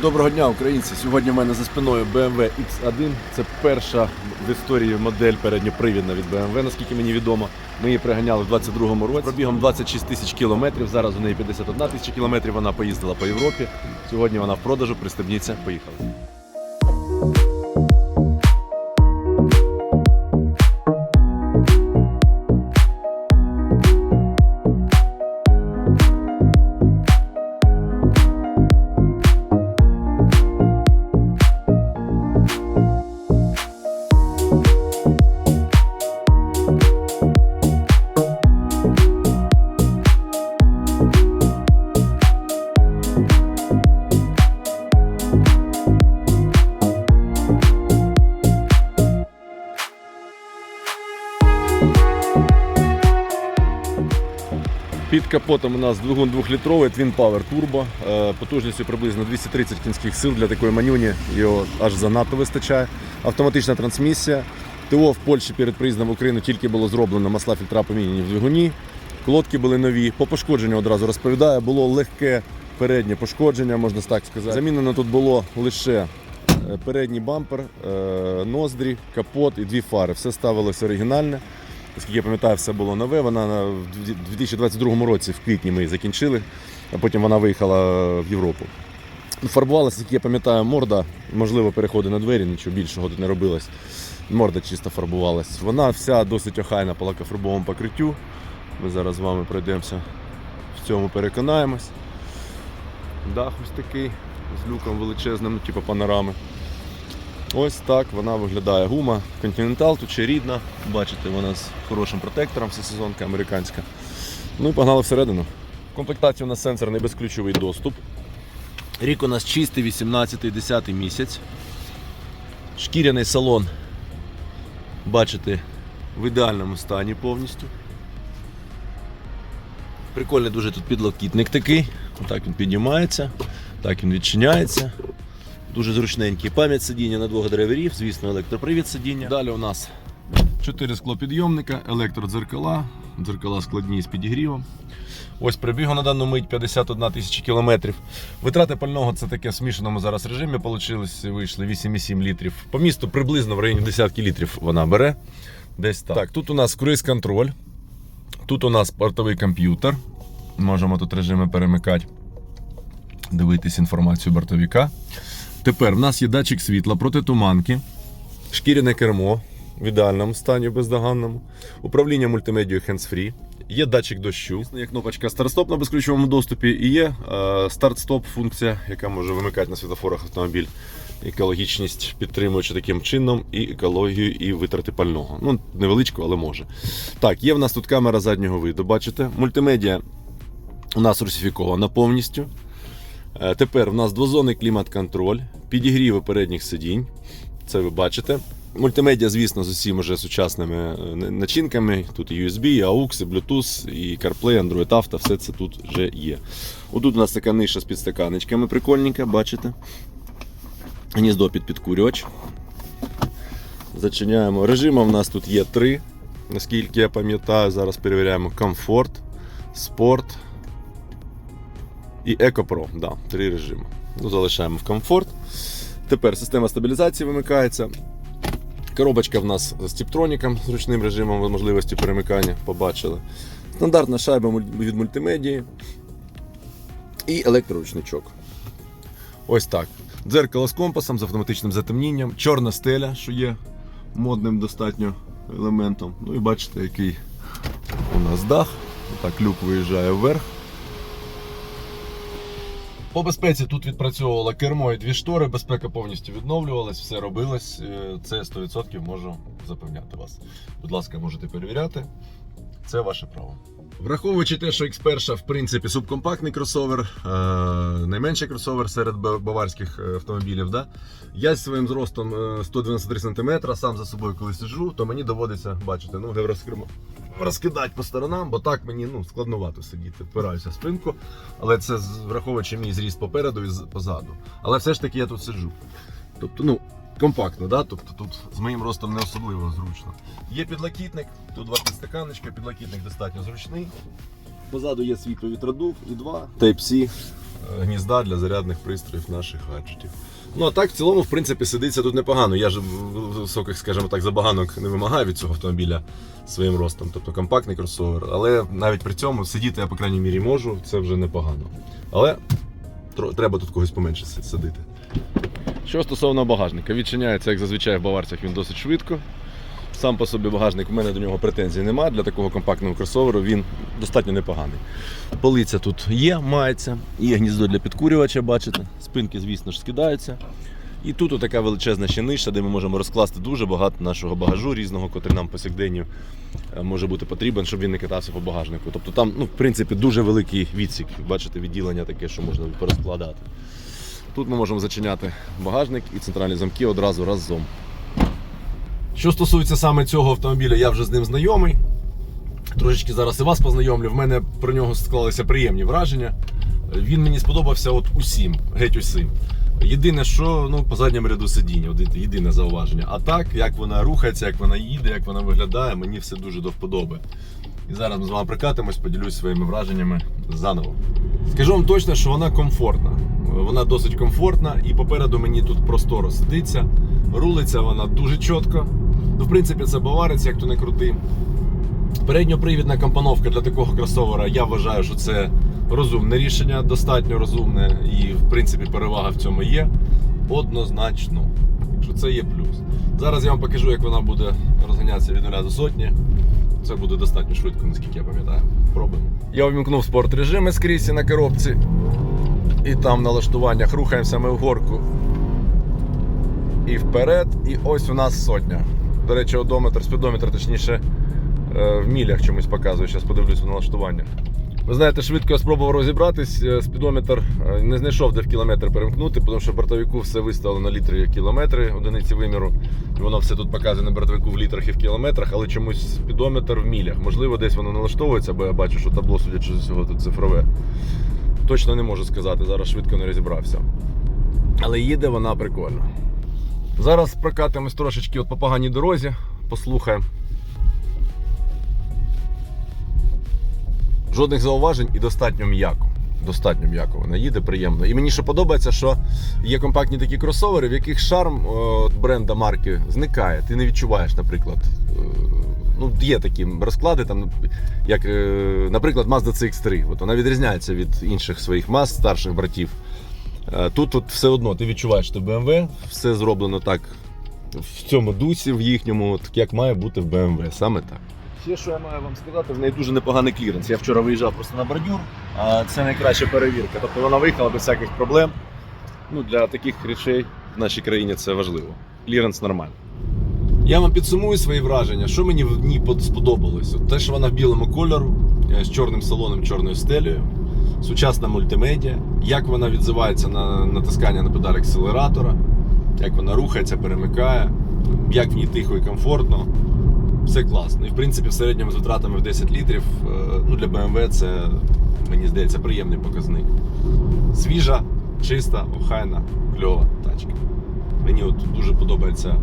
Доброго дня, українці! Сьогодні в мене за спиною BMW X1. Це перша в історії модель передньопривідна від BMW, наскільки мені відомо. Ми її приганяли в 22-му році. Пробігом 26 тисяч кілометрів. Зараз у неї 51 тисяча кілометрів. Вона поїздила по Європі. Сьогодні вона в продажу. Пристебніться, поїхали. Під капотом у нас двигун 2-літровий Twin Power Turbo, е, потужністю приблизно 230 кінських сил для такої манюні, його аж занадто вистачає. Автоматична трансмісія. ТО в Польщі перед приїздом в Україну тільки було зроблено масла фільтра поміняні в двигуні. Колодки були нові. По пошкодженню одразу розповідаю, було легке переднє пошкодження, можна так сказати. Замінено тут було лише е, передній бампер, е, ноздрі, капот і дві фари. Все ставилось оригінальне. Оскільки я пам'ятаю, все було нове. Вона в 2022 році, в квітні ми її закінчили, а потім вона виїхала в Європу. Ну, Фарбувалася, як я пам'ятаю, морда, можливо, переходи на двері, нічого більшого тут не робилось. Морда чисто фарбувалась. Вона вся досить охайна по лакофарбовому покриттю. Ми зараз з вами пройдемося в цьому переконаємось. Дах ось такий з люком величезним, типу панорами. Ось так вона виглядає. Гума Continental, тут ще рідна. Бачите, вона з хорошим протектором, всесезонка американська. Ну і погнали всередину. В комплектації у нас сенсорний безключовий доступ. Рік у нас чистий 18-10 місяць. Шкіряний салон. Бачите, в ідеальному стані повністю. Прикольний дуже тут підлокітник такий. Отак він піднімається, так він відчиняється. Дуже зручненький. Пам'ять сидіння на двох драйверів, звісно, електропривід сидіння. Далі у нас 4 склопідйомника, електродзеркала, дзеркала складні з підігрівом. Ось прибігу на дану мить 51 тисяча кілометрів. Витрати пального це таке в смішаному зараз режимі. Получилось, вийшли 8,7 літрів. По місту приблизно в районі десятки літрів вона бере. Десь так. Так, тут у нас круїз-контроль. Тут у нас портовий комп'ютер. Можемо тут режими перемикати, дивитись інформацію бортовика. Тепер в нас є датчик світла проти туманки, шкіряне кермо в ідеальному стані бездоганному, управління мультимедією hands-free, є датчик дощу, є кнопочка старт-стоп на безключовому доступі і є е, старт-стоп функція, яка може вимикати на світофорах автомобіль. Екологічність підтримуючи таким чином і екологію, і витрати пального. Ну, невеличко, але може. Так, є в нас тут камера заднього виду, бачите. Мультимедіа у нас русифікована повністю. Е, Тепер у нас двозонний клімат-контроль, підігріви передніх сидінь. Це ви бачите. Мультимедіа, звісно, з усіма вже сучасними е, начинками. Тут і USB, і AUX, і Bluetooth, і CarPlay, Android Auto, все це тут вже є. Отут у нас така ниша з підстаканечками прикольненька, бачите. Гніздо під підкурювач. Зачиняємо. Режими в нас тут є три. Наскільки я пам'ятаю, зараз перевіряємо комфорт, спорт і Eco Pro. Да, три режими. Ну, залишаємо в комфорт. Тепер система стабілізації вимикається. Коробочка в нас з тіптроніком, з ручним режимом можливості перемикання. Побачили. Стандартна шайба від мультимедії. І електроручничок. Ось так. Дзеркало з компасом, з автоматичним затемнінням, чорна стеля, що є модним достатньо елементом. Ну і бачите, який у нас дах. Так, люк виїжджає вверх. По безпеці тут відпрацьовувало кермо і дві штори, безпека повністю відновлювалась, все робилось. Е, Це 100% можу запевняти вас. Будь ласка, можете перевіряти. Це ваше право. Враховуючи те, що X1 в принципі субкомпактний кросовер, е, найменший кросовер серед баварських е, автомобілів. Да? Я зі своїм зростом е, 193 см, сам за собою коли сиджу, то мені доводиться, бачите, ноги розкримо розкидати по сторонам, бо так мені ну, складновато сидіти. Впираюся в спинку, але це враховуючи мій зріст попереду і позаду. Але все ж таки я тут сиджу. Тобто, ну, компактно, да? тобто тут з моїм ростом не особливо зручно. Є підлокітник, тут два підстаканочки, підлокітник достатньо зручний. Позаду є свій повітродув і два Type-C гнізда для зарядних пристроїв наших гаджетів. Ну а так в цілому, в принципі, сидиться тут непогано. Я ж в- високих, скажімо так, забаганок не вимагаю від цього автомобіля своїм ростом, тобто компактний кросовер. Але навіть при цьому сидіти я, по крайній мірі, можу, це вже непогано. Але треба тут когось поменше сидити. Що стосовно багажника, відчиняється, як зазвичай в баварцях, він досить швидко. Сам по собі багажник, у мене до нього претензій немає. Для такого компактного кросоверу він достатньо непоганий. Полиця тут є, мається, є гніздо для підкурювача, бачите. Спинки, звісно ж, скидаються. І тут така величезна ще ниша, де ми можемо розкласти дуже багато нашого багажу різного, котрий нам повсякденні е, може бути потрібен, щоб він не катався по багажнику. Тобто там, ну, в принципі, дуже великий відсік. Бачите, відділення таке, що можна порозкладати. Тут ми можемо зачиняти багажник і центральні замки одразу разом. Що стосується саме цього автомобіля, я вже з ним знайомий. Трошечки зараз і вас познайомлю. В мене про нього склалися приємні враження. Він мені сподобався от усім, геть усім. Єдине, що ну, по задньому ряду сидіння, єдине зауваження. А так, як вона рухається, як вона їде, як вона виглядає, мені все дуже до вподоби. І зараз ми з вами прикатимось, поділюсь своїми враженнями заново. Скажу вам точно, що вона комфортна. Вона досить комфортна і попереду мені тут просторо сидиться. Рулиться вона дуже чітко. Ну, в принципі, це баварець, як то не крути. Передньопривідна компоновка для такого кросовера, я вважаю, що це розумне рішення, достатньо розумне, і в принципі перевага в цьому є. Однозначно. Що це є плюс. Зараз я вам покажу, як вона буде розганятися від 0 до сотні. Це буде достатньо швидко, наскільки я пам'ятаю. Пробуємо. Я увімкнув спорт режими скрізь на коробці. І там в налаштуваннях рухаємося ми вгорку. І вперед. І ось у нас сотня. До речі, одометр, спідометр, точніше, в мілях чомусь показує. Зараз подивлюсь в налаштуваннях. Ви знаєте, швидко я спробував розібратись. е, Спідометр е, не знайшов, де в кілометр перемкнути, тому що бортовику все виставлено на літрі в кілометри, одиниці виміру. І воно все тут показує на бортовику в літрах і в кілометрах, але чомусь спідометр в мілях. Можливо, десь воно налаштовується, бо я бачу, що табло, судячи з усього, тут цифрове. Точно не можу сказати, зараз швидко не розібрався. Але їде вона прикольно. Зараз прокатимось трошечки от по поганій дорозі, послухаємо. Жодних зауважень і достатньо м'яко. Достатньо м'яко вона їде, приємно. І мені ще подобається, що є компактні такі кросовери, в яких шарм о, бренда марки зникає. Ти не відчуваєш, наприклад. е, Ну, є такі розклади, там, як, е, наприклад, Mazda CX3. От вона відрізняється від інших своїх Mazd, старших братів. Е, Тут от все одно ти відчуваєш, що BMW, все зроблено так в цьому дусі, в їхньому, так як має бути в BMW, саме так. Ще що я маю вам сказати, в неї дуже непоганий кліренс. Я вчора виїжджав просто на бордюр, а це найкраща перевірка. Тобто вона виїхала без всяких проблем. Ну, для таких речей в нашій країні це важливо. Кліренс нормальний. Я вам підсумую свої враження, що мені в ній под- сподобалось. Те, що вона в білому кольору, е, з чорним салоном, чорною стелею, сучасна мультимедіа, як вона відзивається на натискання на педаль акселератора, як вона рухається, перемикає, як в ній тихо і комфортно. Все класно. І в принципі, в середньому з витратами в 10 літрів е, ну, для BMW це, мені здається, приємний показник. Свіжа, чиста, охайна, кльова тачка. Мені от дуже подобається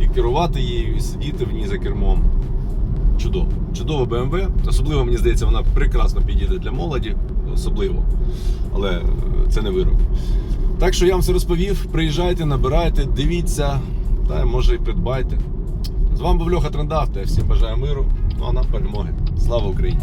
і керувати її, і сидіти в ній за кермом. Чудово. Чудово BMW. Особливо, мені здається, вона прекрасно підійде для молоді, особливо. Але е, це не вирок. Так що я вам все розповів. Приїжджайте, набирайте, дивіться, та може і придбайте. З вами був Льоха Трендавто. Я всім бажаю миру, ну а нам перемоги. Слава Україні!